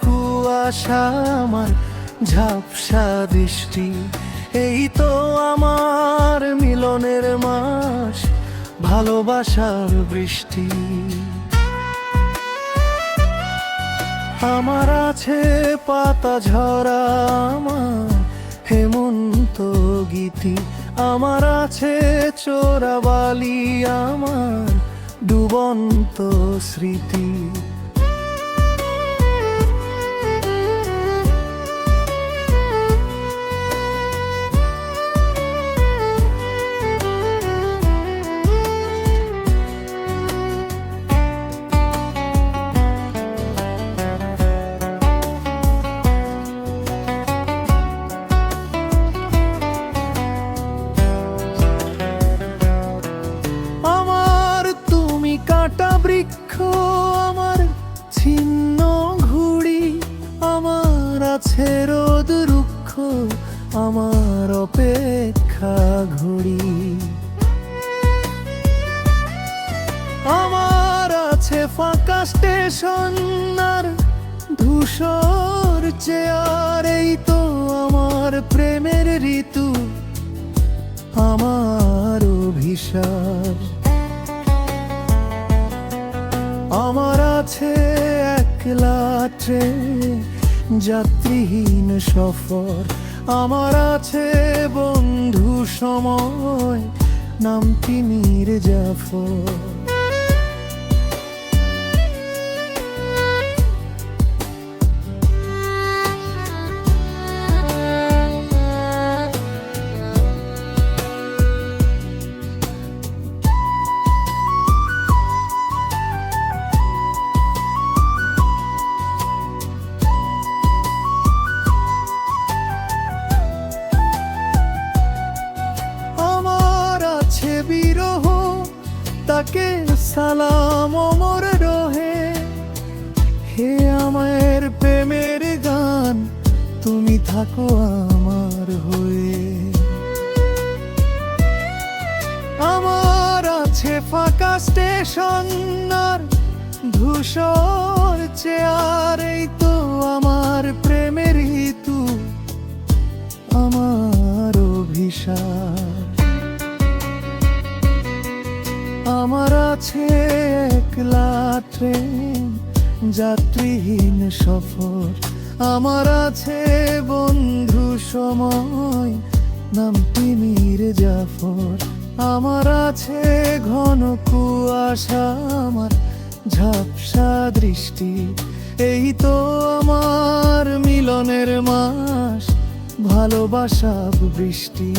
কুয়াশা আমার, ঝাপসা দৃষ্টি এই তো আমার মিলনের মাস, ভালোবাসার বৃষ্টি। আমার আছে পাতা ঝরা আমার, হেমন্ত গীতি। আমার আছে চোরাবালি আমার, ডুবন্ত স্মৃতি। আছে রোদ রুক্ষ, আমার অপেক্ষা ঘুড়ি। আমার আছে ফাঁকা স্টেশন, আর ধূসর চেয়ার, এই তো আমার প্রেমের ঋতু, আমার অভিশাপ। আমার আছে একলা ট্রেন যাত্রীহীন সফর। আমার আছে বন্ধু সময় নাম তিমির জাফর? তাকে সালাম অমর রহে। হে আমার প্রেমের গান, তুমি থাকো আমার হয়ে। আমার আছে ফাঁকা স্টেশন, আর ধূসর চেয়ার, এই তো আমার প্রেমের ঋতু, আমার অভিশাপ। আমার আছে একলা ট্রেন, যাত্রীহীন সফর। আমার আছে বন্ধু সময়, নাম তিমির জাফর। আমার আছে ঘন কুয়াশা, আমার ঝাপসা দৃষ্টি। এই তো আমার মিলনের মাস, ভালোবাসা বৃষ্টি।